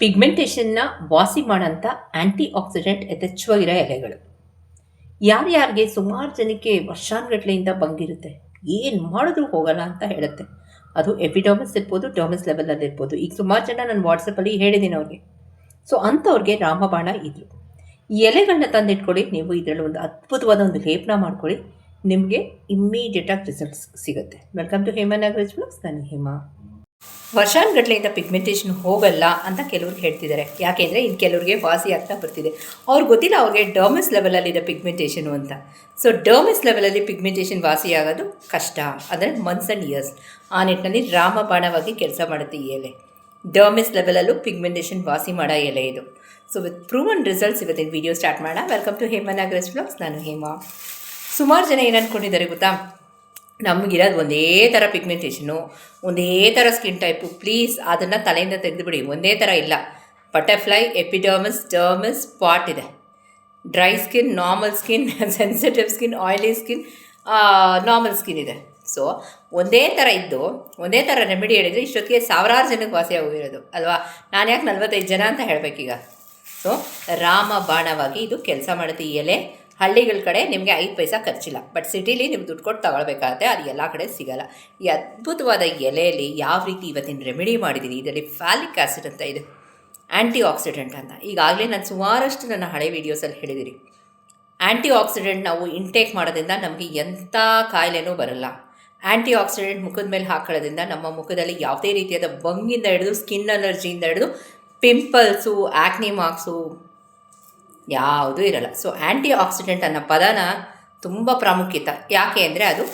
ಪಿಗ್ಮೆಂಟೇಷನ್ನ ವಾಸಿ ಮಾಡೋಂಥ ಆ್ಯಂಟಿ ಆಕ್ಸಿಡೆಂಟ್ ಯಥೇಚ್ಛವಾಗಿರೋ ಎಲೆಗಳು ಯಾರ್ಯಾರಿಗೆ ಸುಮಾರು ಜನಕ್ಕೆ ವರ್ಷಾನುಗಟ್ಲೆಯಿಂದ ಬಂಗಿರುತ್ತೆ ಏನು ಮಾಡಿದ್ರೂ ಹೋಗಲ್ಲ ಅಂತ ಹೇಳುತ್ತೆ. ಅದು ಎಪಿಡಾಮಸ್ ಇರ್ಬೋದು ಡಾಮಸ್ ಲೆವೆಲಲ್ಲಿ ಇರ್ಬೋದು. ಈಗ ಸುಮಾರು ಜನ ನಾನು ವಾಟ್ಸಪ್ಪಲ್ಲಿ ಹೇಳಿದ್ದೀನಿ ಅವ್ರಿಗೆ. ಸೊ ಅಂಥವ್ರಿಗೆ ರಾಮಬಾಣ ಇದ್ರು. ಎಲೆಗಳನ್ನ ತಂದಿಟ್ಕೊಳ್ಳಿ, ನೀವು ಇದರಲ್ಲಿ ಒಂದು ಅದ್ಭುತವಾದ ಒಂದು ಲೇಪನ ಮಾಡ್ಕೊಳ್ಳಿ, ನಿಮಗೆ ಇಮ್ಮಿಡಿಯೇಟಾಗಿ ರಿಸಲ್ಟ್ಸ್ ಸಿಗುತ್ತೆ. Welcome to Hema Nagaraj blogs ನಾನು ಹೇಮಾ. ವರ್ಷಾನುಗಟ್ಲೆಯಿಂದ ಪಿಗ್ಮೆಂಟೇಷನ್ ಹೋಗಲ್ಲ ಅಂತ ಕೆಲವ್ರು ಹೇಳ್ತಿದ್ದಾರೆ. ಯಾಕೆಂದರೆ ಇನ್ನು ಕೆಲವ್ರಿಗೆ ವಾಸಿ ಆಗ್ತಾ ಬರ್ತಿದೆ. ಅವ್ರಿಗೆ ಗೊತ್ತಿಲ್ಲ ಅವ್ರಿಗೆ ಡರ್ಮಸ್ ಲೆವೆಲಲ್ಲಿದೆ ಪಿಗ್ಮೆಂಟೇಷನು ಅಂತ. ಸೊ ಡರ್ಮಸ್ ಲೆವೆಲಲ್ಲಿ ಪಿಗ್ಮೆಂಟೇಷನ್ ವಾಸಿ ಆಗೋದು ಕಷ್ಟ. ಅಂದರೆ ಮಂತ್ಸ್ ಆ್ಯಂಡ್ ಇಯರ್ಸ್ ಆ ನಿಟ್ಟಿನಲ್ಲಿ ರಾಮಬಾಣವಾಗಿ ಕೆಲಸ ಮಾಡುತ್ತೆ ಎಲೆ. ಡರ್ಮಿಸ್ ಲೆವೆಲಲ್ಲೂ ಪಿಗ್ಮೆಂಟೇಷನ್ ವಾಸಿ ಮಾಡೋ ಎಲೆ ಇದು. ಸೊ ವಿತ್ ಪ್ರೂವನ್ ರಿಸಲ್ಟ್ಸ್ ಇವತ್ತಿನ ವಿಡಿಯೋ ಸ್ಟಾರ್ಟ್ ಮಾಡೋಣ. Welcome to Hema Nagaraj blogs ನಾನು ಹೇಮಾ. ಸುಮಾರು ಜನ ಏನು ಅಂದ್ಕೊಂಡಿದ್ದಾರೆ ಗೊತ್ತಾ? ನಮಗಿರೋದು ಒಂದೇ ಥರ ಪಿಗ್ಮೆಂಟೇಷನು ಒಂದೇ ಥರ ಸ್ಕಿನ್ ಟೈಪು ಪ್ಲೀಸ್ ಅದನ್ನು ತಲೆಯಿಂದ ತೆಗೆದುಬಿಡಿ. ಒಂದೇ ಥರ ಇಲ್ಲ. ಬಟರ್ಫ್ಲೈ ಎಪಿಡರ್ಮಸ್ ಡರ್ಮಸ್ ಸ್ಪಾಟ್ ಇದೆ. Dry skin normal skin sensitive skin oily skin normal skin ಇದೆ. ಸೊ ಒಂದೇ ಥರ ಇದ್ದು, ಒಂದೇ ಥರ ರೆಮಿಡಿ ಹೇಳಿದರೆ ಇಷ್ಟೊತ್ತಿಗೆ ಸಾವಿರಾರು ಜನಕ್ಕೆ ವಾಸಿ ಆಗಿರೋದು ಅಲ್ವಾ? ನಾನು ಯಾಕೆ ನಲ್ವತ್ತೈದು ಜನ ಅಂತ ಹೇಳಬೇಕೀಗ? ಸೊ ರಾಮ ಬಾಣವಾಗಿ ಇದು ಕೆಲಸ ಮಾಡುತ್ತೆ. ಈ ಎಲೆ ಹಳ್ಳಿಗಳ ಕಡೆ ನಿಮಗೆ ಐದು ಪೈಸಾ ಖರ್ಚಿಲ್ಲ. ಬಟ್ ಸಿಟಿಲಿ ನೀವು ದುಡ್ಡು ಕೊಟ್ಟು ತಗೊಳ್ಬೇಕಾಗತ್ತೆ ಅದು ಎಲ್ಲ ಕಡೆ ಸಿಗಲ್ಲ. ಈ ಅದ್ಭುತವಾದ ಎಲೆಯಲ್ಲಿ ಯಾವ ರೀತಿ ಇವತ್ತಿನ ರೆಮಿಡಿ ಮಾಡಿದ್ದೀನಿ ಇದರಲ್ಲಿ ಫ್ಯಾಲಿಕ್ ಆ್ಯಸಿಡ್ ಅಂತ ಇದೆ. ಆ್ಯಂಟಿ ಆಕ್ಸಿಡೆಂಟ್ ಅಂತ. ಈಗಾಗಲೇ ನಾನು ಸುಮಾರಷ್ಟು ನನ್ನ ಹಳೆ ವೀಡಿಯೋಸಲ್ಲಿ ಹೇಳಿದಿರಿ. ಆ್ಯಂಟಿ ಆಕ್ಸಿಡೆಂಟ್ ನಾವು ಇಂಟೇಕ್ ಮಾಡೋದ್ರಿಂದ ನಮಗೆ ಎಂಥ ಕಾಯಿಲೆನೂ ಬರಲ್ಲ. ಆ್ಯಂಟಿ ಆಕ್ಸಿಡೆಂಟ್ ಮುಖದ ಮೇಲೆ ಹಾಕೊಳ್ಳೋದ್ರಿಂದ ನಮ್ಮ ಮುಖದಲ್ಲಿ ಯಾವುದೇ ರೀತಿಯಾದ ಬಂಗಿಂದ ಹಿಡಿದು ಸ್ಕಿನ್ ಅಲರ್ಜಿಯಿಂದ ಹಿಡಿದು ಪಿಂಪಲ್ಸು ಆ್ಯಕ್ನಿ ಮಾರ್ಕ್ಸು ಯಾವುದೂ ಇರಲ್ಲ. ಸೊ ಆ್ಯಂಟಿ ಆಕ್ಸಿಡೆಂಟ್ ಅನ್ನೋ ಪದನ ತುಂಬ ಪ್ರಾಮುಖ್ಯತ. ಯಾಕೆ ಅಂದರೆ ಅದು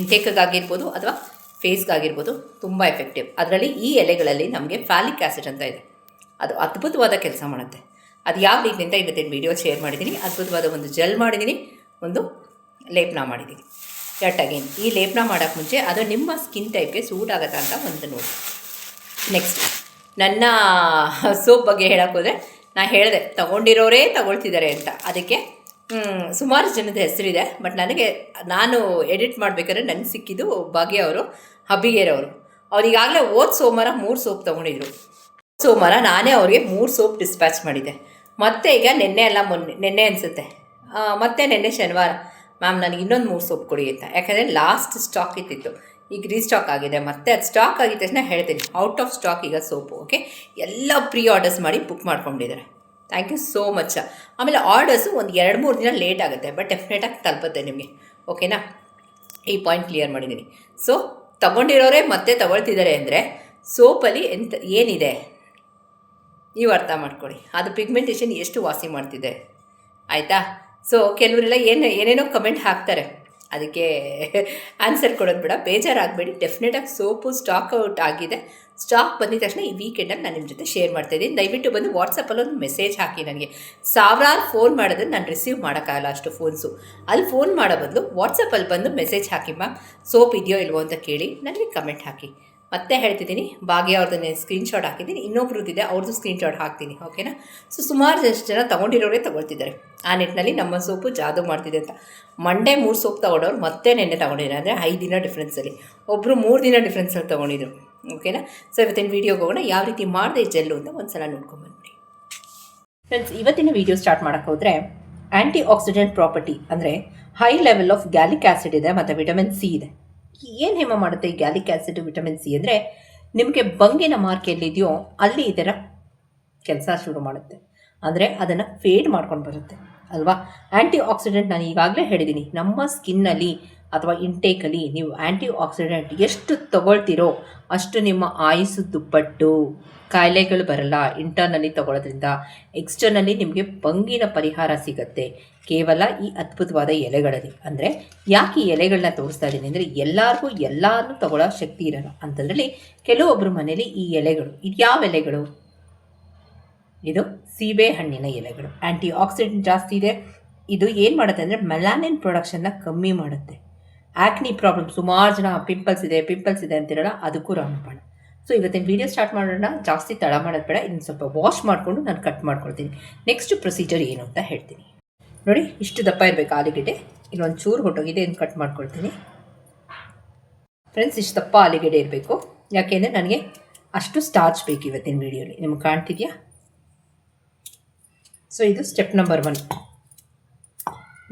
ಇಂಟೇಕ್ಗಾಗಿರ್ಬೋದು ಅಥವಾ ಫೇಸ್ಗಾಗಿರ್ಬೋದು ತುಂಬ ಎಫೆಕ್ಟಿವ್ ಅದರಲ್ಲಿ ಈ ಎಲೆಗಳಲ್ಲಿ ನಮಗೆ ಫ್ಯಾಲಿಕ್ ಆ್ಯಸಿಡ್ ಅಂತ ಇದೆ. ಅದು ಅದ್ಭುತವಾದ ಕೆಲಸ ಮಾಡುತ್ತೆ. ಅದು ಯಾವ ರೀತಿ ಅಂತ ಇವತ್ತಿನ ವೀಡಿಯೋ ಶೇರ್ ಮಾಡಿದ್ದೀನಿ ಅದ್ಭುತವಾದ ಒಂದು ಜೆಲ್ ಮಾಡಿದ್ದೀನಿ ಒಂದು ಲೇಪನ ಮಾಡಿದ್ದೀನಿ ಕರೆಕ್ಟ್ ಅಗೇನ್ ಈ ಲೇಪನ ಮಾಡೋಕ್ಕೆ ಮುಂಚೆ ಅದು ನಿಮ್ಮ ಸ್ಕಿನ್ ಟೈಪ್ಗೆ ಸೂಟ್ ಆಗುತ್ತಾ ಅಂತ ಒಂದು ನೋಡಿ. ನೆಕ್ಸ್ಟ್ ನನ್ನ ಸೋಪ್ ಬಗ್ಗೆ ಹೇಳೋಕ್ಕೋದ್ರೆ ನಾ ಹೇಳಿದೆ, ತಗೊಂಡಿರೋರೇ ತಗೊಳ್ತಿದ್ದಾರೆ ಅಂತ. ಅದಕ್ಕೆ ಸುಮಾರು ಜನದ ಹೆಸರಿದೆ, ಬಟ್ ನನಗೆ ನಾನು ಎಡಿಟ್ ಮಾಡಬೇಕಾದ್ರೆ ನನಗೆ ಸಿಕ್ಕಿದ್ದು ಭಾಗ್ಯ ಅವರು ಹಬ್ಬಿಗೇರವರು ಅವ್ರು. ಈಗಾಗಲೇ ಓದ್ ಸೋಮವಾರ ಮೂರು ಸೋಪ್ ತೊಗೊಂಡಿದ್ರು. ಸೋಮವಾರ ನಾನೇ ಅವ್ರಿಗೆ ಮೂರು ಸೋಪ್ ಡಿಸ್ಪ್ಯಾಚ್ ಮಾಡಿದ್ದೆ. ಮತ್ತೆ ಈಗ ನಿನ್ನೆ ಎಲ್ಲ ಮೊನ್ನೆ, ನಿನ್ನೆ ಅನಿಸುತ್ತೆ. ಮತ್ತೆ ನಿನ್ನೆ ಶನಿವಾರ. ಮ್ಯಾಮ್, ನನಗೆ ಇನ್ನೊಂದು ಮೂರು ಸೋಪ್ ಕೊಡಿ ಅಂತ. ಯಾಕಂದರೆ ಲಾಸ್ಟ್ ಸ್ಟಾಕ್ ಇತ್ತಿತ್ತು ಈಗ ರೀಸ್ಟಾಕ್ ಆಗಿದೆ. ಮತ್ತೆ ಅದು ಸ್ಟಾಕ್ ಆಗಿದ ತಕ್ಷಣ ಹೇಳ್ತೀನಿ. ಔಟ್ ಆಫ್ ಸ್ಟಾಕ್ ಈಗ ಸೋಪು ಓಕೆ ಎಲ್ಲ ಪ್ರೀ ಆರ್ಡರ್ಸ್ ಮಾಡಿ ಬುಕ್ ಮಾಡ್ಕೊಂಡಿದ್ದಾರೆ. ಥ್ಯಾಂಕ್ ಯು ಸೋ ಮಚ್ ಆಮೇಲೆ ಆರ್ಡರ್ಸು ಒಂದು ಎರಡು ಮೂರು ದಿನ ಲೇಟ್ ಆಗುತ್ತೆ ಬಟ್ ಡೆಫಿನೆಟಾಗಿ ತಲುಪುತ್ತೆ ನಿಮಗೆ ಓಕೆನಾ ಈ ಪಾಯಿಂಟ್ ಕ್ಲಿಯರ್ ಮಾಡಿದ್ದೀನಿ ಸೊ ತಗೊಂಡಿರೋರೇ ಮತ್ತೆ ತಗೊಳ್ತಿದ್ದಾರೆ ಅಂದರೆ ಸೋಪಲ್ಲಿ ಎಂತ, ಏನಿದೆ? ನೀವು ಅರ್ಥ ಮಾಡ್ಕೊಳ್ಳಿ. ಅದು ಪಿಗ್ಮೆಂಟೇಷನ್ ಎಷ್ಟು ವಾಸಿ ಮಾಡ್ತಿದೆ? ಆಯಿತಾ? ಸೊ ಕೆಲವರೆಲ್ಲ ಏನು, ಏನೇನೋ ಕಮೆಂಟ್ ಹಾಕ್ತಾರೆ. ಅದಕ್ಕೆ ಆನ್ಸರ್ ಕೊಡೋದು ಬೇಡ. ಬೇಜಾರಾಗಬೇಡಿ. ಡೆಫಿನೆಟಾಗಿ ಸೋಪು ಸ್ಟಾಕ್ ಔಟ್ ಆಗಿದೆ. ಸ್ಟಾಕ್ ಬಂದಿದ ತಕ್ಷಣ ಈ ವೀಕೆಂಡಲ್ಲಿ ನಾನು ನಿಮ್ಮ ಜೊತೆ ಶೇರ್ ಮಾಡ್ತಾಯಿದ್ದೀನಿ ದಯವಿಟ್ಟು ಬಂದು ವಾಟ್ಸಪ್ಪಲ್ಲಿ ಒಂದು ಮೆಸೇಜ್ ಹಾಕಿ ನನಗೆ. ಸಾವಿರಾರು ಫೋನ್ ಮಾಡಿದ್ರೆ ನಾನು ರಿಸೀವ್ ಮಾಡೋಕ್ಕಾಗಲ್ಲ ಅಷ್ಟು ಫೋನ್ಸು ಅಲ್ಲಿ ಫೋನ್ ಮಾಡೋ ಬದಲು ವಾಟ್ಸಪ್ಪಲ್ಲಿ ಬಂದು ಮೆಸೇಜ್ ಹಾಕಿ ಮ್ಯಾಮ್ ಸೋಪ್ ಇದೆಯೋ ಇಲ್ವೋ ಅಂತ ಕೇಳಿ ನನಗೆ ಕಮೆಂಟ್ ಹಾಕಿ. ಮತ್ತೆ ಹೇಳ್ತಿದ್ದೀನಿ, ಭಾಗ್ಯ ಅವ್ರದ್ದು ಸ್ಕ್ರೀನ್ಶಾಟ್ ಹಾಕಿದ್ದೀನಿ ಇನ್ನೊಬ್ರದ್ದಿದೆ ಅವ್ರದ್ದು ಸ್ಕ್ರೀನ್ಶಾಟ್ ಹಾಕ್ತೀನಿ ಓಕೆನಾ ಸೊ ಸುಮಾರು ಜಷ್ಟು ಜನ ತೊಗೊಂಡಿರೋರೇ ತೊಗೊಳ್ತಿದ್ದಾರೆ. ಆ ನಿಟ್ಟಿನಲ್ಲಿ ನಮ್ಮ ಸೋಪು ಜಾದು ಮಾಡ್ತಿದೆ ಅಂತ. ಮಂಡೇ ಮೂರು ಸೋಪ್ ತೊಗೊಂಡವ್ರು ಮತ್ತೆ ನೆನ್ನೆ ತೊಗೊಂಡಿದ್ದಾರೆ, ಅಂದರೆ ಐದು ದಿನ ಡಿಫ್ರೆನ್ಸಲ್ಲಿ ಒಬ್ಬರು ಮೂರು ದಿನ ಡಿಫ್ರೆನ್ಸಲ್ಲಿ ತೊಗೊಂಡಿದ್ರು ಓಕೆನಾ ಸೊ ಇವತ್ತಿನ ವೀಡಿಯೋಗೆ ಹೋಗೋಣ, ಯಾವ ರೀತಿ ಮಾಡಿದೆ ಜೆಲ್ಲು ಅಂತ ಒಂದು ಸಲ ನೋಡ್ಕೊಂಬಂದ್ಬಿಡಿ ಫ್ರೆಂಡ್ಸ್ ಇವತ್ತಿನ ವೀಡಿಯೋ ಸ್ಟಾರ್ಟ್ ಮಾಡೋಕ್ಕೆ ಹೋದರೆ ಆ್ಯಂಟಿ ಆಕ್ಸಿಡೆಂಟ್ ಪ್ರಾಪರ್ಟಿ ಅಂದರೆ high level of gallic acid ಇದೆ, ಮತ್ತು ವಿಟಮಿನ್ ಸಿ ಇದೆ. ಏನು ಹೇಮ ಮಾಡುತ್ತೆ? ಗ್ಯಾಲಿಕ್ ಆ್ಯಸಿಡ್ ವಿಟಮಿನ್ ಸಿ ಅಂದರೆ ನಿಮಗೆ ಬಂಗಿನ ಮಾರ್ಕ್ ಎಲ್ಲಿದೆಯೋ ಅಲ್ಲಿ ಇದರ ಕೆಲಸ ಶುರು ಮಾಡುತ್ತೆ. ಅಂದರೆ ಅದನ್ನು ಫೇಡ್ ಮಾಡ್ಕೊಂಡು ಬರುತ್ತೆ, ಅಲ್ವಾ? ಆ್ಯಂಟಿ ಆಕ್ಸಿಡೆಂಟ್ ನಾನು ಈಗಾಗಲೇ ಹೇಳಿದ್ದೀನಿ ನಮ್ಮ ಸ್ಕಿನ್ನಲ್ಲಿ ಅಥವಾ ಇಂಟೇಕಲ್ಲಿ ನೀವು ಆ್ಯಂಟಿ ಆಕ್ಸಿಡೆಂಟ್ ಎಷ್ಟು ತಗೊಳ್ತೀರೋ ಅಷ್ಟು ನಿಮ್ಮ ಆಯುಸು ದುಪ್ಪಟ್ಟು, ಕಾಯಿಲೆಗಳು ಬರಲ್ಲ. ಇಂಟರ್ನಲ್ಲಿ ತಗೊಳ್ಳೋದ್ರಿಂದ ಎಕ್ಸ್ಟರ್ನಲ್ಲಿ ನಿಮಗೆ ಬಂಗಿನ ಪರಿಹಾರ ಸಿಗುತ್ತೆ. ಕೇವಲ ಈ ಅದ್ಭುತವಾದ ಎಲೆಗಳಲ್ಲಿ ಅಂದರೆ ಯಾಕೆ ಈ ಎಲೆಗಳನ್ನ ತೋರಿಸ್ತಾ ಇದ್ದೀನಿ ಅಂದರೆ ಎಲ್ಲರಿಗೂ ಎಲ್ಲಾನು ತಗೊಳ್ಳೋ ಶಕ್ತಿ ಇರಲ್ಲ ಅಂಥದ್ರಲ್ಲಿ ಕೆಲವೊಬ್ಬರು ಮನೇಲಿ ಈ ಎಲೆಗಳು, ಇದು ಯಾವ ಎಲೆಗಳು? ಇದು ಸೀಬೆ ಹಣ್ಣಿನ ಎಲೆಗಳು. ಆ್ಯಂಟಿ ಆಕ್ಸಿಡೆಂಟ್ ಜಾಸ್ತಿ ಇದೆ. ಇದು ಏನು ಮಾಡುತ್ತೆ ಅಂದರೆ ಮೆಲಾನಿನ್ ಪ್ರೊಡಕ್ಷನ್ನ ಕಮ್ಮಿ ಮಾಡುತ್ತೆ. ಆ್ಯಕ್ನಿ ಪ್ರಾಬ್ಲಮ್, ಸುಮಾರು ಜನ ಪಿಂಪಲ್ಸ್ ಇದೆ ಪಿಂಪಲ್ಸ್ ಇದೆ ಅಂತಿರಲ್ಲ, ಅದಕ್ಕೂ ರಾಮಬಾಣ ಸೊ ಇವತ್ತಿನ ವೀಡಿಯೋ ಸ್ಟಾರ್ಟ್ ಮಾಡೋಣ. ಜಾಸ್ತಿ ತಡ ಮಾಡೋದು ಬೇಡ. ಇನ್ನು ಸ್ವಲ್ಪ ವಾಶ್ ಮಾಡಿಕೊಂಡು ನಾನು ಕಟ್ ಮಾಡ್ಕೊಳ್ತೀನಿ. ನೆಕ್ಸ್ಟ್ ಪ್ರೊಸೀಜರ್ ಏನು ಅಂತ ಹೇಳ್ತೀನಿ. ನೋಡಿ, ಇಷ್ಟು ದಪ್ಪ ಇರಬೇಕು ಆಲೂಗೆಡ್ಡೆ. ಇಲ್ಲೊಂದು ಚೂರು ಹೊಟ್ಟೋಗಿದೆ ಇದನ್ನು ಕಟ್ ಮಾಡ್ಕೊಳ್ತೀನಿ. ಫ್ರೆಂಡ್ಸ್ ಇಷ್ಟು ದಪ್ಪ ಆಲೂಗೆಡ್ಡೆ ಇರಬೇಕು. ಯಾಕೆಂದರೆ ನನಗೆ ಅಷ್ಟು ಸ್ಟಾರ್ಚ್ ಬೇಕು ಇವತ್ತಿನ ವೀಡಿಯೋಲಿ ನಿಮ್ಗೆ ಕಾಣ್ತಿದೆಯಾ? ಸೊ ಇದು ಸ್ಟೆಪ್ ನಂಬರ್ ಒನ್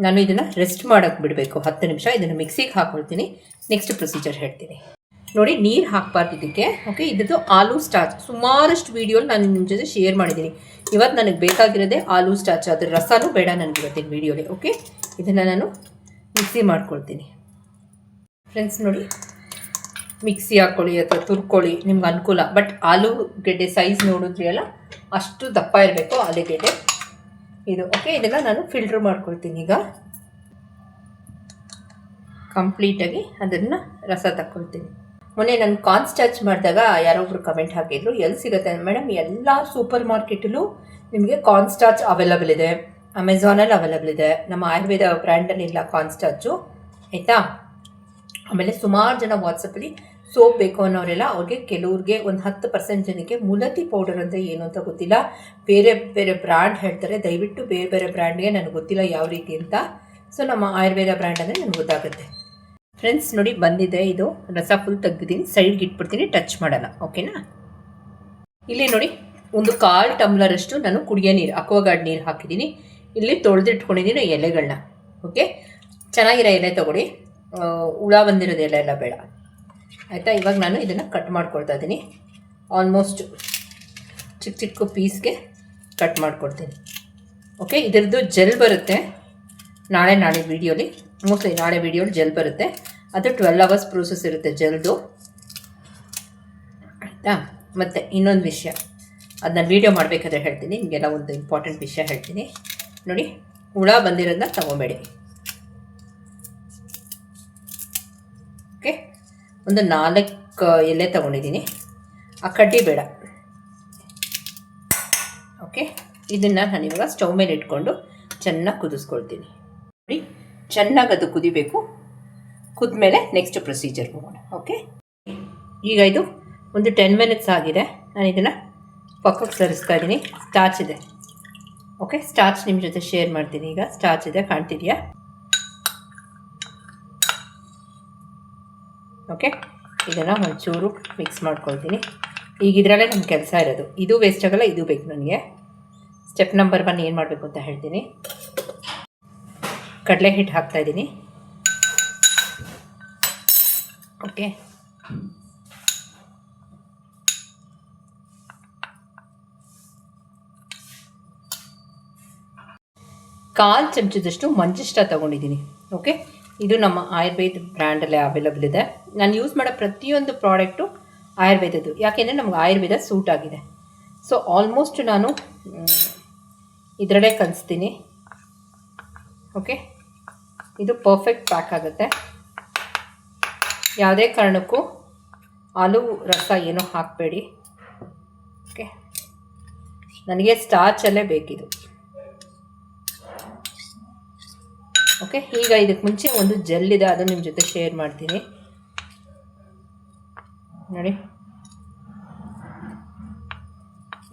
ನಾನು ಇದನ್ನು ರೆಸ್ಟ್ ಮಾಡೋಕ್ಕೆ ಬಿಡಬೇಕು. ಹತ್ತು ನಿಮಿಷ ಇದನ್ನು ಮಿಕ್ಸಿಗೆ ಹಾಕ್ಕೊಳ್ತೀನಿ ನೆಕ್ಸ್ಟ್ ಪ್ರೊಸೀಜರ್ ಹೇಳ್ತೀನಿ. ನೋಡಿ, ನೀರು ಹಾಕಬಾರ್ದು ಇದಕ್ಕೆ ಓಕೆ ಇದ್ರದ್ದು ಆಲೂ ಸ್ಟಾರ್ಚ್ ಸುಮಾರಷ್ಟು ವೀಡಿಯೋ ನಾನು ನಿಮ್ಮ ಜೊತೆ ಶೇರ್ ಮಾಡಿದ್ದೀನಿ. ಇವತ್ತು ನನಗೆ ಬೇಕಾಗಿರೋದೇ ಆಲೂ ಸ್ಟಾರ್ಚ್ ಅದ್ರ ರಸನೂ ಬೇಡ ನನಗೆ ಇವತ್ತಿನ ವೀಡಿಯೋಲಿ ಓಕೆ ಇದನ್ನು ನಾನು ಮಿಕ್ಸಿ ಮಾಡ್ಕೊಳ್ತೀನಿ. ಫ್ರೆಂಡ್ಸ್ ನೋಡಿ ಮಿಕ್ಸಿ ಹಾಕ್ಕೊಳ್ಳಿ ಅಥವಾ ತುರ್ಕೊಳ್ಳಿ, ನಿಮ್ಗೆ ಅನುಕೂಲ. ಬಟ್ ಆಲೂಗೆಡ್ಡೆ ಸೈಜ್ ನೋಡಿದ್ರಿ ಅಲ್ಲ, ಅಷ್ಟು ದಪ್ಪ ಇರಬೇಕು ಆಲೂಗೆಡ್ಡೆ ಇದು ಓಕೆ ಇದನ್ನು ನಾನು ಫಿಲ್ಟ್ರ್ ಮಾಡ್ಕೊಳ್ತೀನಿ ಈಗ. ಕಂಪ್ಲೀಟಾಗಿ ಅದನ್ನು ರಸ ತಗೊಳ್ತೀನಿ ಮೊನ್ನೆ ನಾನು ಕಾನ್ಸ್ ಟಚ್ ಮಾಡಿದಾಗ ಯಾರೊಬ್ರು ಕಮೆಂಟ್ ಹಾಕಿದ್ರು. ಎಲ್ಲಿ ಸಿಗುತ್ತೆ? ಮೇಡಮ್ ಎಲ್ಲ ಸೂಪರ್ ಮಾರ್ಕೆಟಲ್ಲೂ ನಿಮಗೆ ಕಾನ್ ಸ್ಟಾರ್ಚ್ ಅವೈಲಬಲ್ ಇದೆ. ಅಮೆಝಾನಲ್ಲಿ ಅವೈಲಬಲ್ ಇದೆ. ನಮ್ಮ ಆಯುರ್ವೇದ ಬ್ರ್ಯಾಂಡಲ್ಲಿ ಇಲ್ಲ ಕಾರ್ನ್ ಆಯಿತಾ? ಆಮೇಲೆ ಸುಮಾರು ಜನ ವಾಟ್ಸಪ್ಪಲ್ಲಿ ಸೋಪ್ ಬೇಕು ಅನ್ನೋರೆಲ್ಲ ಅವ್ರಿಗೆ ಕೆಲವ್ರಿಗೆ ಒಂದು ಹತ್ತು ಪರ್ಸೆಂಟ್ ಜನಕ್ಕೆ ಮುಲತಿ ಪೌಡರ್ ಅಂತ ಏನು ಅಂತ ಗೊತ್ತಿಲ್ಲ. ಬೇರೆ ಬೇರೆ ಬ್ರ್ಯಾಂಡ್ ಹೇಳ್ತಾರೆ. ದಯವಿಟ್ಟು ಬೇರೆ ಬೇರೆ ಬ್ರ್ಯಾಂಡ್ಗೆ ನನಗೆ ಗೊತ್ತಿಲ್ಲ ಯಾವ ರೀತಿ ಅಂತ. ಸೊ ನಮ್ಮ ಆಯುರ್ವೇದ ಬ್ರ್ಯಾಂಡ್ ಅಂದರೆ ನನಗೆ ಗೊತ್ತಾಗುತ್ತೆ. ಫ್ರೆಂಡ್ಸ್ ನೋಡಿ ಬಂದಿದೆ ಇದು. ರಸ ಫುಲ್ ತೆಗ್ದಿದ್ದೀನಿ. ಸೈಡ್ಗೆ ಇಟ್ಬಿಡ್ತೀನಿ. ಟಚ್ ಮಾಡೋಲ್ಲ. ಓಕೆನಾ ಇಲ್ಲಿ ನೋಡಿ, ಒಂದು ಕಾಲು ಟಮ್ಲರಷ್ಟು ನಾನು ಕುಡಿಯೋ ನೀರು ಅಕ್ವಾಗಾರ್ಡ್ ನೀರು ಹಾಕಿದ್ದೀನಿ. ಇಲ್ಲಿ ತೊಳೆದಿಟ್ಕೊಂಡಿದ್ದೀನಿ ಎಲೆಗಳನ್ನ ಓಕೆ ಚೆನ್ನಾಗಿರೋ ಎಲೆ ತೊಗೊಳ್ಳಿ. ಹುಳ ಬಂದಿರೋದು ಎಲೆ ಎಲ್ಲ ಬೇಡ. ಆಯಿತಾ? ಇವಾಗ ನಾನು ಇದನ್ನು ಕಟ್ ಮಾಡ್ಕೊಳ್ತಾ ಇದ್ದೀನಿ. ಆಲ್ಮೋಸ್ಟ್ ಚಿಕ್ಕ ಚಿಕ್ಕ ಪೀಸ್ಗೆ ಕಟ್ ಮಾಡ್ಕೊಡ್ತೀನಿ. ಓಕೆ ಇದರದ್ದು ಜೆಲ್ ಬರುತ್ತೆ. ನಾಳೆ ನಾಳೆ ವೀಡಿಯೋಲಿ ಮೋಸ್ಟ್ಲಿ ನಾಳೆ ವೀಡಿಯೋಲಿ ಜೆಲ್ ಬರುತ್ತೆ. ಅದು ಟ್ವೆಲ್ ಅವರ್ಸ್ ಪ್ರೋಸೆಸ್ ಇರುತ್ತೆ ಜೆಲ್ದು ಆಯಿತಾ? ಮತ್ತು ಇನ್ನೊಂದು ವಿಷಯ. ಅದನ್ನ ವೀಡಿಯೋ ಮಾಡಬೇಕಾದ್ರೆ ಹೇಳ್ತೀನಿ. ನಿಮಗೆಲ್ಲ ಒಂದು ಇಂಪಾರ್ಟೆಂಟ್ ವಿಷಯ ಹೇಳ್ತೀನಿ. ನೋಡಿ, ಹುಳ ಬಂದಿರೋದನ್ನ ತಗೋಬೇಡಿ. ಓಕೆ ಒಂದು ನಾಲ್ಕು ಎಲೆ ತಗೊಂಡಿದ್ದೀನಿ. ಆ ಕಡ್ಡಿ ಬೇಡ. ಓಕೆ ಇದನ್ನು ನಾನು ಇವಾಗ ಸ್ಟವ್ ಮೇಲೆ ಇಟ್ಕೊಂಡು ಚೆನ್ನಾಗಿ ಕುದಿಸ್ಕೊಳ್ತೀನಿ. ನೋಡಿ ಚೆನ್ನಾಗಿ ಅದು ಕುದಿಬೇಕು. ಕುದ್ಮೇಲೆ ನೆಕ್ಸ್ಟ್ ಪ್ರೊಸೀಜರ್ ಹೋಗೋಣ. ಓಕೆ ಈಗ ಇದು ಒಂದು ಟೆನ್ ಮಿನಿಟ್ಸ್ ಆಗಿದೆ. ನಾನು ಇದನ್ನು ಪಕ್ಕಕ್ಕೆ ಸರಿಸ್ತಾ ಇದ್ದೀನಿ. ಸ್ಟಾರ್ಚ್ ಇದೆ. ಓಕೆ ಸ್ಟಾರ್ಚ್ ನಿಮ್ಮ ಜೊತೆ ಶೇರ್ ಮಾಡ್ತೀನಿ. ಈಗ ಸ್ಟಾರ್ಚ್ ಇದೆ, ಕಾಣ್ತಿದೆಯಾ? ಓಕೆ ಇದನ್ನು ಒಂಚೂರು ಮಿಕ್ಸ್ ಮಾಡ್ಕೊಳ್ತೀನಿ. ಈಗ ಇದರಲ್ಲೇ ನಮ್ಮ ಕೆಲಸ ಇರೋದು. ಇದು ವೇಸ್ಟ್ ಆಗಲ್ಲ, ಇದು ಬೇಕು ನನಗೆ. ಸ್ಟೆಪ್ ನಂಬರ್ ಒನ್ ಏನು ಮಾಡಬೇಕು ಅಂತ ಹೇಳ್ತೀನಿ. ಕಡಲೆ ಹಿಟ್ಟು ಹಾಕ್ತಾ ಇದ್ದೀನಿ. ಓಕೆ. ಕಾಲು ಚಮಚದಷ್ಟು ಮಂಜಿಷ್ಟ ತೊಗೊಂಡಿದ್ದೀನಿ ಓಕೆ? ಇದು ನಮ್ಮ ಆಯುರ್ವೇದ ಬ್ರ್ಯಾಂಡಲ್ಲೇ ಅವೈಲಬಲ್ ಇದೆ. ನಾನು ಯೂಸ್ ಮಾಡೋ ಪ್ರತಿಯೊಂದು ಪ್ರಾಡಕ್ಟು ಆಯುರ್ವೇದದ್ದು. ಯಾಕೆಂದರೆ ನಮ್ಗೆ ಆಯುರ್ವೇದ ಸೂಟ್ ಆಗಿದೆ. ಸೊ ಆಲ್ಮೋಸ್ಟ್ ನಾನು ಇದರಲ್ಲೇ ಕಲಿಸ್ತೀನಿ ಓಕೆ? ಇದು ಪರ್ಫೆಕ್ಟ್ ಪ್ಯಾಕ್ ಆಗುತ್ತೆ. ಯಾವುದೇ ಕಾರಣಕ್ಕೂ ಆಲೂ ರಸ ಏನೂ ಹಾಕಬೇಡಿ. ಓಕೆ ನನಗೆ ಸ್ಟಾರ್ಚಲ್ಲೇ ಬೇಕಿದು. ಓಕೆ ಈಗ ಇದಕ್ಕೆ ಮುಂಚೆ ಒಂದು ಜೆಲ್ ಇದೆ, ಅದು ನಿಮ್ಮ ಜೊತೆ ಶೇರ್ ಮಾಡ್ತೀನಿ. ನೋಡಿ.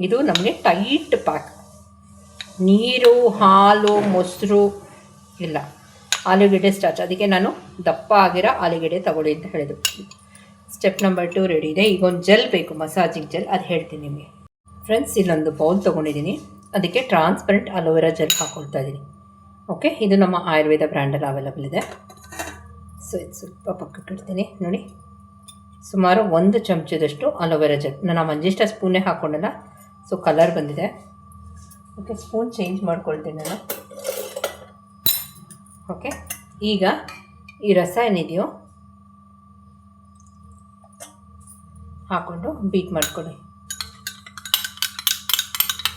ಇದು ನಮಗೆ ಟೈಟ್ ಪ್ಯಾಕ್ ನೀರು, ಹಾಲು, ಮೊಸರು, ಇಲ್ಲ. ಆಲೂಗೆಡ್ಡೆ ಸ್ಟಾರ್ಚ್ ಅದಕ್ಕೆ ನಾನು ದಪ್ಪ ಆಗಿರೋ ಆಲೂಗೆಡ್ಡೆ ತಗೊಳ್ಳಿ ಅಂತ ಹೇಳಿದ್ರು. ಸ್ಟೆಪ್ ನಂಬರ್ ಟು ರೆಡಿ ಇದೆ. ಈಗ ಒಂದು ಜೆಲ್ ಬೇಕು ಮಸಾಜಿಂಗ್ ಜೆಲ್ ಅದು ಹೇಳ್ತೀನಿ ನಿಮಗೆ. ಫ್ರೆಂಡ್ಸ್ ಇಲ್ಲೊಂದು ಬೌಲ್ ತೊಗೊಂಡಿದ್ದೀನಿ. ಅದಕ್ಕೆ ಟ್ರಾನ್ಸ್ಪರೆಂಟ್ ಅಲೋವೆರಾ ಜೆಲ್ ಹಾಕೊಳ್ತಾ ಇದ್ದೀನಿ ಓಕೆ ಇದು ನಮ್ಮ ಆಯುರ್ವೇದ ಬ್ರ್ಯಾಂಡಲ್ಲಿ ಅವೈಲಬಲ್ ಇದೆ. ಸೊ ಇದು ಸ್ವಲ್ಪ ಪಕ್ಕಕ್ಕೆ ಇಡ್ತೀನಿ. ನೋಡಿ. ಸುಮಾರು ಒಂದು ಚಮಚದಷ್ಟು ಅಲೋವೆರಾ ಜೆಲ್ ನಾನು ಮಂಜಿಷ್ಟ ಸ್ಪೂನೇ ಹಾಕ್ಕೊಂಡಲ್ಲ ಸೊ ಕಲರ್ ಬಂದಿದೆ. ಓಕೆ ಸ್ಪೂನ್ ಚೇಂಜ್ ಮಾಡ್ಕೊಳ್ತೀನಿ ನಾನು. ಓಕೆ ಈಗ ಈ ರಸ ಏನಿದೆಯೋ ಹಾಕ್ಕೊಂಡು ಬೀಟ್ ಮಾಡ್ಕೊಳ್ಳಿ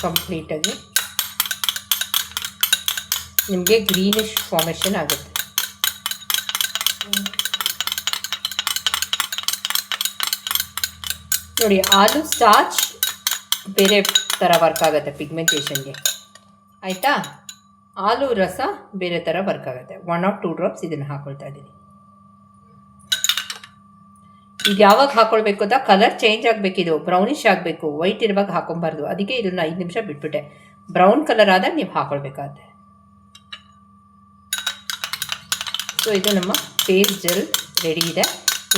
ಕಂಪ್ಲೀಟಾಗಿ ನಿಮಗೆ ಗ್ರೀನಿಶ್ ಫಾರ್ಮೇಷನ್ ಆಗುತ್ತೆ. ನೋಡಿ, ಆಲೂ ಸ್ಟಾಚ್ ಬೇರೆ ಥರ ವರ್ಕ್ ಆಗುತ್ತೆ ಪಿಗ್ಮೆಂಟೇಷನ್ಗೆ ಆಯಿತಾ? ಆಲೂ ರಸ ಬೇರೆ ಥರ ವರ್ಕ್ ಆಗುತ್ತೆ. ಒನ್ ಆರ್ ಟೂ ಡ್ರಾಪ್ಸ್ ಇದನ್ನು ಹಾಕ್ಕೊಳ್ತಾ ಇದ್ದೀನಿ. ಇದು ಯಾವಾಗ ಹಾಕ್ಕೊಳ್ಬೇಕು ಅಂತ ಕಲರ್ ಚೇಂಜ್ ಆಗಬೇಕಿದು ಬ್ರೌನಿಶ್ ಆಗಬೇಕು ವೈಟ್ ಇರುವಾಗ ಹಾಕೊಬಾರ್ದು. ಅದಕ್ಕೆ ಇದನ್ನು ಐದು ನಿಮಿಷ ಬಿಟ್ಬಿಟ್ಟೆ. ಬ್ರೌನ್ ಕಲರ್ ಆದಾಗ ನೀವು ಹಾಕ್ಕೊಳ್ಬೇಕಾಗತ್ತೆ ಸೊ ಇದು ನಮ್ಮ ಫೇಸ್ ಜೆಲ್ ರೆಡಿ ಇದೆ.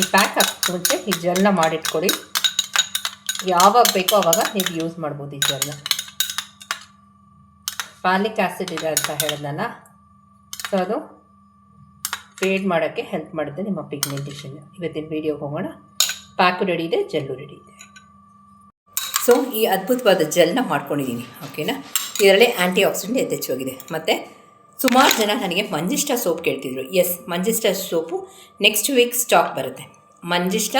ಈ ಪ್ಯಾಕ್ ಹಾಕಿ ಮುಂಚೆ ಈ ಜೆಲ್ನ ಮಾಡಿಟ್ಕೊಳ್ಳಿ. ಯಾವಾಗ ಬೇಕೋ ಆವಾಗ ನೀವು ಯೂಸ್ ಮಾಡ್ಬೋದು ಈ ಜೆಲ್ನ ಪಾಲಿಕ್ ಆ್ಯಸಿಡ್ ಇದೆ ಅಂತ ಹೇಳಿದ್ನಲ್ಲ ಸೊ ಅದು ಫೇಡ್ ಮಾಡೋಕ್ಕೆ ಹೆಲ್ಪ್ ಮಾಡುತ್ತೆ ನಿಮ್ಮ ಪಿಗ್ಮೆಂಟೇಷನ್ ಇವತ್ತಿನ ವೀಡಿಯೋಗೆ ಹೋಗೋಣ. ಪ್ಯಾಕು ರೆಡಿ ಇದೆ, ಜೆಲ್ಲು ರೆಡಿ ಇದೆ. ಸೊ ಈ ಅದ್ಭುತವಾದ ಜೆಲ್ನ ಮಾಡ್ಕೊಂಡಿದ್ದೀನಿ ಓಕೆನಾ ಇದರಲ್ಲಿ ಆ್ಯಂಟಿ ಆಕ್ಸಿಡೆಂಟ್ ಯಥೇಚ್ಛವಾಗಿದೆ. ಮತ್ತು ಸುಮಾರು ಜನ ನನಗೆ ಮಂಜಿಷ್ಟ ಸೋಪ್ ಕೇಳ್ತಿದ್ರು. ಎಸ್ ಮಂಜಿಷ್ಟ ಸೋಪು ನೆಕ್ಸ್ಟ್ ವೀಕ್ ಸ್ಟಾಕ್ ಬರುತ್ತೆ. ಮಂಜಿಷ್ಟ,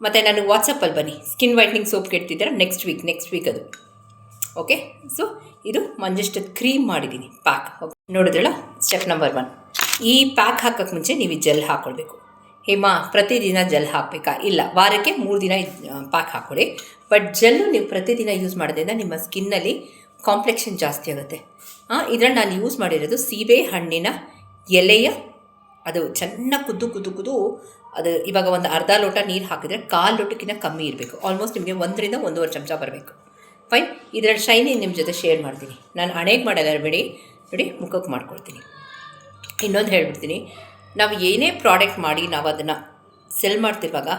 ಮತ್ತು ನನಗೆ ವಾಟ್ಸಪ್ಪಲ್ಲಿ ಬನ್ನಿ. ಸ್ಕಿನ್ ವೈಟ್ನಿಂಗ್ ಸೋಪ್ ಕೇಳ್ತಿದ್ದೀರಾ? ನೆಕ್ಸ್ಟ್ ವೀಕ್ ನೆಕ್ಸ್ಟ್ ವೀಕ್ ಅದು. ಓಕೆ ಸೊ ಇದು ಮಂಜಷ್ಟು ಕ್ರೀಮ್ ಮಾಡಿದ್ದೀನಿ ಪ್ಯಾಕ್ ನೋಡಿದ್ರಲ್ಲ ಸ್ಟೆಪ್ ನಂಬರ್ ಒನ್ ಈ ಪ್ಯಾಕ್ ಹಾಕೋಕ್ಕೆ ಮುಂಚೆ ನೀವು ಜೆಲ್ ಹಾಕ್ಕೊಳ್ಬೇಕು ಹೇಮಾ, ಪ್ರತಿದಿನ ಜೆಲ್ ಹಾಕಬೇಕಾ? ಇಲ್ಲ, ವಾರಕ್ಕೆ ಮೂರು ದಿನ ಪ್ಯಾಕ್ ಹಾಕ್ಕೊಳ್ಳಿ ಬಟ್ ಜೆಲ್ಲು ನೀವು ಪ್ರತಿದಿನ ಯೂಸ್ ಮಾಡೋದ್ರಿಂದ ನಿಮ್ಮ ಸ್ಕಿನ್ನಲ್ಲಿ ಕಾಂಪ್ಲೆಕ್ಷನ್ ಜಾಸ್ತಿ ಆಗುತ್ತೆ. ಇದರಲ್ಲಿ ನಾನು ಯೂಸ್ ಮಾಡಿರೋದು ಸೀಬೆ ಹಣ್ಣಿನ ಎಲೆಯ, ಅದು ಚೆನ್ನಾಗಿ ಕುದ್ದು ಕುದ್ದು ಕುದ್ದು, ಅದು ಇವಾಗ ಒಂದು ಅರ್ಧ ಲೋಟ ನೀರು ಹಾಕಿದರೆ ಕಾಲು ಲೋಟಕ್ಕಿಂತ ಕಮ್ಮಿ ಇರಬೇಕು. ಆಲ್ಮೋಸ್ಟ್ ನಿಮಗೆ ಒಂದರಿಂದ ಒಂದೂವರೆ ಚಮಚ ಬರಬೇಕು. ಫೈನ್ ಇದರಲ್ಲಿ ಶೈನಿ ನಿಮ್ಮ ಜೊತೆ ಶೇರ್ ಮಾಡ್ತೀನಿ. ನಾನು ಹಣೆಗೆ ಮಾಡಲ್ಲ, ಬಿಡಿ. ನೋಡಿ ಮುಖಕ್ಕೆ ಮಾಡ್ಕೊಳ್ತೀನಿ ಇನ್ನೊಂದು ಹೇಳ್ಬಿಡ್ತೀನಿ. ನಾವು ಏನೇ ಪ್ರಾಡಕ್ಟ್ ಮಾಡಿ ನಾವು ಅದನ್ನು ಸೆಲ್ ಮಾಡ್ತಿರುವಾಗ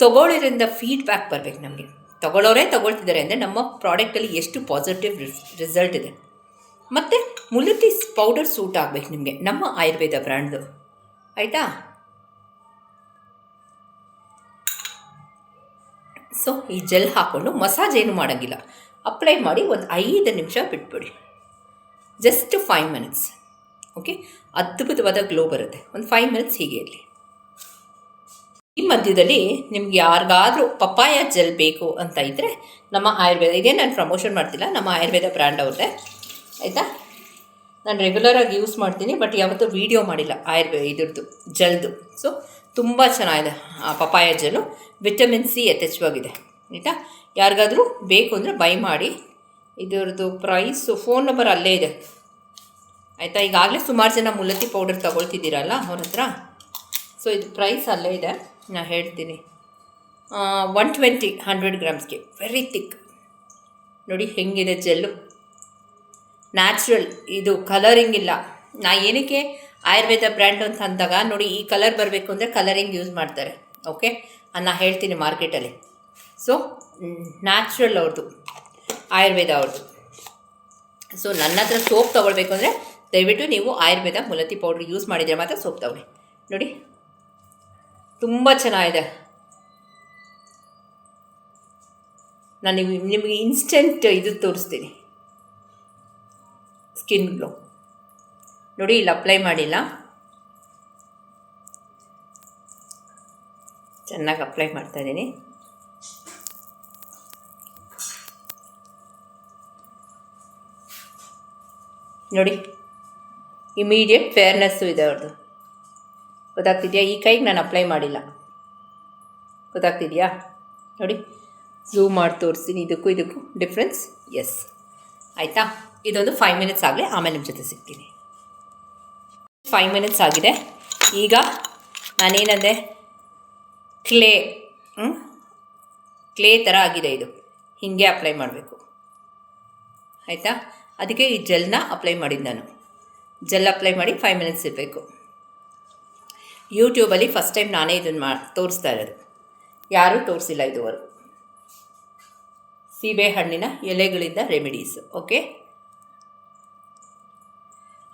ತೊಗೊಳ್ಳೋದ್ರಿಂದ ಫೀಡ್ಬ್ಯಾಕ್ ಬರಬೇಕು ನಮಗೆ. ತೊಗೊಳ್ಳೋರೇ ತೊಗೊಳ್ತಿದ್ದಾರೆ ಅಂದರೆ ನಮ್ಮ ಪ್ರಾಡಕ್ಟಲ್ಲಿ ಎಷ್ಟು ಪಾಸಿಟಿವ್ ರಿಸಲ್ಟ್ ಇದೆ. ಮತ್ತು ಮುಲತಿ ಪೌಡರ್ ಸೂಟ್ ಆಗಬೇಕು ನಿಮಗೆ. ನಮ್ಮ ಆಯುರ್ವೇದ ಬ್ರ್ಯಾಂಡ್ದು ಆಯಿತಾ? ಸೊ, ಈ ಜೆಲ್ ಹಾಕ್ಕೊಂಡು ಮಸಾಜ್ ಏನು ಮಾಡೋಂಗಿಲ್ಲ. ಅಪ್ಲೈ ಮಾಡಿ ಒಂದು ಐದು ನಿಮಿಷ ಬಿಟ್ಬಿಡಿ. ಜಸ್ಟ್ ಫೈವ್ ಮಿನಿಟ್ಸ್ ಓಕೆ ಅದ್ಭುತವಾದ ಗ್ಲೋ ಬರುತ್ತೆ. ಒಂದು ಫೈವ್ ಮಿನಿಟ್ಸ್ ಹೀಗೆ ಇರಲಿ. ಈ ಮಧ್ಯದಲ್ಲಿ ನಿಮ್ಗೆ ಯಾರಿಗಾದರೂ ಪಪ್ಪಾಯ ಜೆಲ್ ಬೇಕು ಅಂತ ಇದ್ದರೆ ನಮ್ಮ ಆಯುರ್ವೇದ, ಇದೇ ನಾನು ಪ್ರಮೋಷನ್ ಮಾಡ್ತಿಲ್ಲ, ನಮ್ಮ ಆಯುರ್ವೇದ ಬ್ರ್ಯಾಂಡ್ ಅವ್ರದ್ದೆ. ಆಯಿತಾ? ನಾನು ರೆಗ್ಯುಲರಾಗಿ ಯೂಸ್ ಮಾಡ್ತೀನಿ ಬಟ್ ಯಾವತ್ತೂ ವೀಡಿಯೋ ಮಾಡಿಲ್ಲ ಆಯುರ್ವೇದ ಇದ್ರದ್ದು ಜಲ್ದು ಸೊ ತುಂಬ ಚೆನ್ನಾಗಿದೆ ಆ ಪಪಾಯ ಜೆಲ್ಲು. ವಿಟಮಿನ್ ಸಿ ಯಥೇಚ್ಛವಾಗಿದೆ. ಆಯಿತಾ? ಯಾರಿಗಾದರೂ ಬೇಕು ಅಂದರೆ ಬೈ ಮಾಡಿ. ಇದರದ್ದು ಪ್ರೈಸು ಫೋನ್ ನಂಬರ್ ಅಲ್ಲೇ ಇದೆ. ಆಯಿತಾ? ಈಗಾಗಲೇ ಸುಮಾರು ಜನ ಮುಲತಿ ಪೌಡರ್ ತೊಗೊಳ್ತಿದ್ದೀರಲ್ಲ ಅವ್ರ ಹತ್ರ? ಸೊ ಇದು ಪ್ರೈಸ್ ಅಲ್ಲೇ ಇದೆ. ನಾನು ಹೇಳ್ತೀನಿ. ಒನ್ ಟ್ವೆಂಟಿ ಹಂಡ್ರೆಡ್ ಗ್ರಾಮ್ಸ್ಗೆ. ವೆರಿ ತಿಕ್ ನೋಡಿ ಹೆಂಗಿದೆ ಜೆಲ್ಲು. ನ್ಯಾಚುರಲ್ ಇದು ಕಲರಿಂಗ್ ಇಲ್ಲ. ನಾ ಏನಕ್ಕೆ ಆಯುರ್ವೇದ ಬ್ರ್ಯಾಂಡ್ ಅಂತ ಅಂದಾಗ ನೋಡಿ ಈ ಕಲರ್ ಬರಬೇಕು ಅಂದರೆ ಕಲರಿಂಗ್ ಯೂಸ್ ಮಾಡ್ತಾರೆ. ಓಕೆ ನಾನು ಹೇಳ್ತೀನಿ ಮಾರ್ಕೆಟಲ್ಲಿ ಸೊ ನ್ಯಾಚುರಲ್ ಅವ್ರದ್ದು ಆಯುರ್ವೇದ ಅವ್ರದ್ದು ಸೊ ನನ್ನ ಹತ್ರ ಸೋಪ್ ತೊಗೊಳ್ಬೇಕು ಅಂದರೆ ದಯವಿಟ್ಟು ನೀವು ಆಯುರ್ವೇದ ಮುಲತಿ ಪೌಡ್ರ್ ಯೂಸ್ ಮಾಡಿದರೆ ಮಾತ್ರ ಸೋಪ್ ತಗೊಳ್ಳಿ. ನೋಡಿ, ತುಂಬ ಚೆನ್ನಾಗಿದೆ. ನಾನು ನಿಮಗೆ ಇನ್ಸ್ಟೆಂಟ್ ಇದು ತೋರಿಸ್ತೀನಿ. ಸ್ಕಿನ್ ಗ್ಲೋ ನೋಡಿ, ಇಲ್ಲಿ ಅಪ್ಲೈ ಮಾಡಿಲ್ಲ. ಚೆನ್ನಾಗಿ ಅಪ್ಲೈ ಮಾಡ್ತಾ ಇದ್ದೀನಿ. ನೋಡಿ ಇಮಿಡಿಯೇಟ್ ಫೇರ್ನೆಸ್ಸು ಇದೆ ಅವ್ರದ್ದು ಗೊತ್ತಾಗ್ತಿದೆಯಾ? ಈ ಕೈಗೆ ನಾನು ಅಪ್ಲೈ ಮಾಡಿಲ್ಲ. ಗೊತ್ತಾಗ್ತಿದೆಯಾ? ನೋಡಿ ಝೂಮ್ ಮಾಡಿ ತೋರಿಸ್ತೀನಿ. ಇದಕ್ಕೂ ಇದಕ್ಕೂ ಡಿಫ್ರೆನ್ಸ್ ಎಸ್ ಆಯಿತಾ? ಇದೊಂದು ಫೈವ್ ಮಿನಿಟ್ಸ್ ಆಗಲಿ, ಆಮೇಲೆ ನಿಮ್ಮ ಜೊತೆ ಸಿಗ್ತೀನಿ. ಫೈವ್ ಮಿನಿಟ್ಸ್ ಆಗಿದೆ. ಈಗ ನಾನೇನಂದೆ ಕ್ಲೇ ಕ್ಲೇ ಥರ ಆಗಿದೆ ಇದು. ಹೀಗೆ ಅಪ್ಲೈ ಮಾಡಬೇಕು. ಆಯಿತಾ? ಅದಕ್ಕೆ ಈ ಜೆಲ್ನ ಅಪ್ಲೈ ಮಾಡಿದ್ದು ನಾನು. ಜೆಲ್ ಅಪ್ಲೈ ಮಾಡಿ ಫೈವ್ ಮಿನಿಟ್ಸ್ ಇರಬೇಕು. ಯೂಟ್ಯೂಬಲ್ಲಿ ಫಸ್ಟ್ ಟೈಮ್ ನಾನೇ ಇದನ್ನು ಮಾ ತೋರಿಸ್ತಾ ಇರೋದು. ಯಾರೂ ತೋರಿಸಿಲ್ಲ ಇದುವರು ಸೀಬೆ ಹಣ್ಣಿನ ಎಲೆಗಳಿಂದ ರೆಮಿಡೀಸ್ ಓಕೆ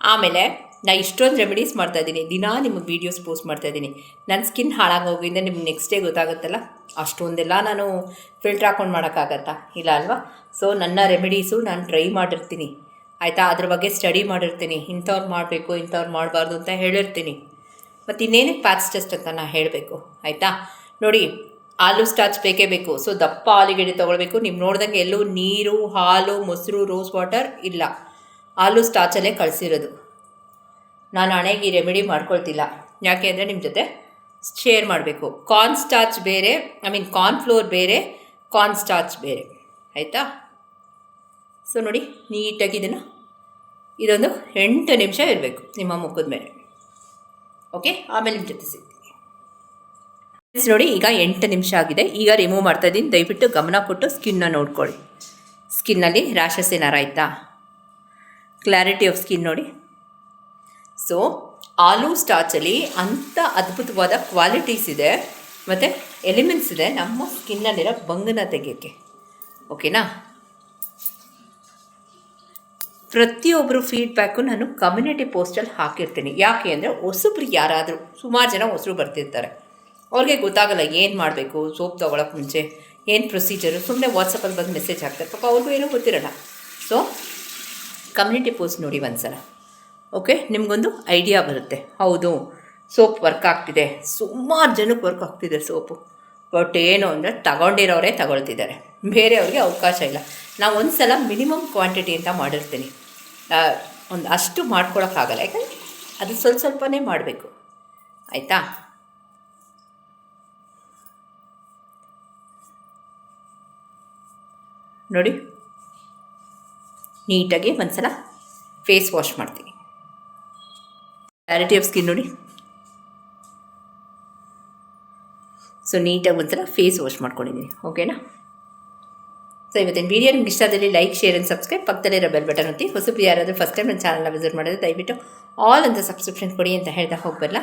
ಆಮೇಲೆ ನಾ ಇಷ್ಟೊಂದು ರೆಮಿಡೀಸ್ ಮಾಡ್ತಾ ಇದ್ದೀನಿ. ದಿನಾ ನಿಮಗೆ ವೀಡಿಯೋಸ್ ಪೋಸ್ಟ್ ಮಾಡ್ತಾ ಇದ್ದೀನಿ. ನನ್ನ ಸ್ಕಿನ್ ಹಾಳಾಗೋಗಿಂದ ನಿಮ್ಗೆ ನೆಕ್ಸ್ಟ್ ಡೇ ಗೊತ್ತಾಗುತ್ತಲ್ಲ? ಅಷ್ಟೊಂದೆಲ್ಲ ನಾನು ಫಿಲ್ಟ್ರ್ ಹಾಕೊಂಡು ಮಾಡೋಕ್ಕಾಗತ್ತಾ? ಇಲ್ಲ ಅಲ್ವಾ? ಸೊ ನನ್ನ ರೆಮಿಡೀಸು ನಾನು ಟ್ರೈ ಮಾಡಿರ್ತೀನಿ. ಆಯಿತಾ? ಅದ್ರ ಬಗ್ಗೆ ಸ್ಟಡಿ ಮಾಡಿರ್ತೀನಿ. ಇಂಥವ್ರು ಮಾಡಬೇಕು, ಇಂಥವ್ರು ಮಾಡಬಾರ್ದು ಅಂತ ಹೇಳಿರ್ತೀನಿ. ಮತ್ತು ಇನ್ನೇನಕ್ಕೆ ಪ್ಯಾಚ್ ಟೆಸ್ಟ್ ಅಂತ ನಾನು ಹೇಳಬೇಕು. ಆಯಿತಾ? ನೋಡಿ ಆಲೂ ಸ್ಟಾಚ್ ಬೇಕೇ ಬೇಕು. ಸೊ ದಪ್ಪ ಆಲೂಗೆಡ್ಡೆ ತೊಗೊಳ್ಬೇಕು. ನೀವು ನೋಡ್ದಂಗೆ ಎಲ್ಲೂ ನೀರು, ಹಾಲು, ಮೊಸರು ರೋಸ್ ವಾಟರ್ ಇಲ್ಲ. ಆಲೂ ಸ್ಟಾಚಲ್ಲೇ ಕಳಿಸಿರೋದು. ನಾನು ಹಣೆಗೆ ರೆಮಿಡಿ ಮಾಡ್ಕೊಳ್ತಿಲ್ಲ. ಯಾಕೆ ಅಂದರೆ ನಿಮ್ಮ ಜೊತೆ ಶೇರ್ ಮಾಡಬೇಕು. ಕಾರ್ನ್ ಸ್ಟಾರ್ಚ್ ಬೇರೆ ಐ ಮೀನ್ ಕಾರ್ನ್ ಫ್ಲೋರ್ ಬೇರೆ ಕಾರ್ನ್ ಸ್ಟಾರ್ಚ್ ಬೇರೆ. ಆಯಿತಾ? ಸೊ ನೋಡಿ, ನೀಟಾಗಿ ಇದನ್ನು ಇದೊಂದು ಎಂಟು ನಿಮಿಷ ಇರಬೇಕು ನಿಮ್ಮ ಮುಖದ ಮೇಲೆ. ಓಕೆ ಆಮೇಲೆ ನಿಮ್ಮ ಜೊತೆ ಸಿಗ್ತೀನಿ. ನೋಡಿ, ಈಗ ಎಂಟು ನಿಮಿಷ ಆಗಿದೆ. ಈಗ ರಿಮೂವ್ ಮಾಡ್ತಾ ಇದ್ದೀನಿ. ದಯವಿಟ್ಟು ಗಮನ ಕೊಟ್ಟು ಸ್ಕಿನ್ನ ನೋಡ್ಕೊಳ್ಳಿ. ಸ್ಕಿನ್ನಲ್ಲಿ ರ್ಯಾಷಸ್ ಏನಾರು ಆಯಿತಾ ಕ್ಲಾರಿಟಿ ಆಫ್ ಸ್ಕಿನ್ ನೋಡಿ. ಸೊ ಆಲೂ ಸ್ಟಾಚಲ್ಲಿ ಅಂಥ ಅದ್ಭುತವಾದ ಕ್ವಾಲಿಟೀಸ್ ಇದೆ. ಮತ್ತು ಎಲಿಮೆಂಟ್ಸ್ ಇದೆ ನಮ್ಮ ಸ್ಕಿನ್ನಲ್ಲಿರೋ ಬಂಗನ ತೆಗೆಯೋಕ್ಕೆ. ಓಕೆನಾ ಪ್ರತಿಯೊಬ್ಬರು ಫೀಡ್ಬ್ಯಾಕು ನಾನು ಕಮ್ಯುನಿಟಿ ಪೋಸ್ಟಲ್ಲಿ ಹಾಕಿರ್ತೀನಿ. ಯಾಕೆ ಅಂದರೆ ಹೊಸಬ್ರು ಯಾರಾದರೂ, ಸುಮಾರು ಜನ ಹೊಸರು ಬರ್ತಿರ್ತಾರೆ. ಅವ್ರಿಗೆ ಗೊತ್ತಾಗಲ್ಲ ಏನು ಮಾಡಬೇಕು ಸೋಪ್ ತೊಗೊಳಕ್ಕೆ ಮುಂಚೆ ಏನು ಪ್ರೊಸೀಜರು ಸುಮ್ಮನೆ ವಾಟ್ಸಪ್ಪಲ್ಲಿ ಬಂದು ಮೆಸೇಜ್ ಹಾಕ್ತಾರೆ. ಪಾಪ ಅವ್ರಿಗೂ ಏನೂ ಗೊತ್ತಿರಲ್ಲ. ಸೊ ಕಮ್ಯುನಿಟಿ ಪೋಸ್ಟ್ ನೋಡಿ ಒಂದ್ಸಲ. ಓಕೆ ನಿಮಗೊಂದು ಐಡಿಯಾ ಬರುತ್ತೆ. ಹೌದು ಸೋಪ್ ವರ್ಕ್ ಆಗ್ತಿದೆ. ಸುಮಾರು ಜನಕ್ಕೆ ವರ್ಕ್ ಆಗ್ತಿದೆ ಸೋಪು ಬಟ್ ಏನು ಅಂದರೆ ತಗೊಂಡಿರೋರೇ ತಗೊಳ್ತಿದ್ದಾರೆ. ಬೇರೆಯವ್ರಿಗೆ ಅವಕಾಶ ಇಲ್ಲ. ನಾವು ಒಂದು ಸಲ ಮಿನಿಮಮ್ ಕ್ವಾಂಟಿಟಿ ಅಂತ ಮಾಡಿರ್ತೀನಿ. ಒಂದು ಅಷ್ಟು ಮಾಡ್ಕೊಳಕ್ಕಾಗಲ್ಲ. ಯಾಕಂದರೆ ಅದು ಸ್ವಲ್ಪ ಸ್ವಲ್ಪನೇ ಮಾಡಬೇಕು. ಆಯಿತಾ? ನೋಡಿ, ನೀಟಾಗಿ ಒಂದು ಸಲ ಫೇಸ್ ವಾಶ್ ಮಾಡ್ತೀನಿ. ಕ್ಲಾರಿಟಿ ಆಫ್ ಸ್ಕಿನ್ ನೋಡಿ. ಸೊ ನೀಟಾಗಿ ಒಂಥರ ಫೇಸ್ ವಾಶ್ ಮಾಡ್ಕೊಂಡಿದ್ದೀನಿ. ಓಕೆನಾ ಸೊ ಇವತ್ತಿನ ವೀಡಿಯೋ ನಿಮ್ಗೆ ಇಷ್ಟ ಆದಲ್ಲಿ ಲೈಕ್ ಶೇರ್ ಆ್ಯಂಡ್ ಸಬ್ಸ್ಕ್ರೈಬ್ ಪಕ್ಕದಲ್ಲಿರೋ ಬೆಲ್ ಬಟನ್ ಒತ್ತಿ. ಹೊಸಬ್ರು ಯಾರಾದರೂ ಫಸ್ಟ್ ಟೈಮ್ ನನ್ನ ಚಾನಲ್ನ ವಿಸಿಟ್ ಮಾಡಿದ್ರೆ ದಯವಿಟ್ಟು ಆಲ್ ಅಂತ ಸಬ್ಸ್ಕ್ರಿಪ್ಷನ್ ಕೊಡಿ ಅಂತ ಹೇಳ್ತಾ ಹೋಗ್ಬರಲ್ಲ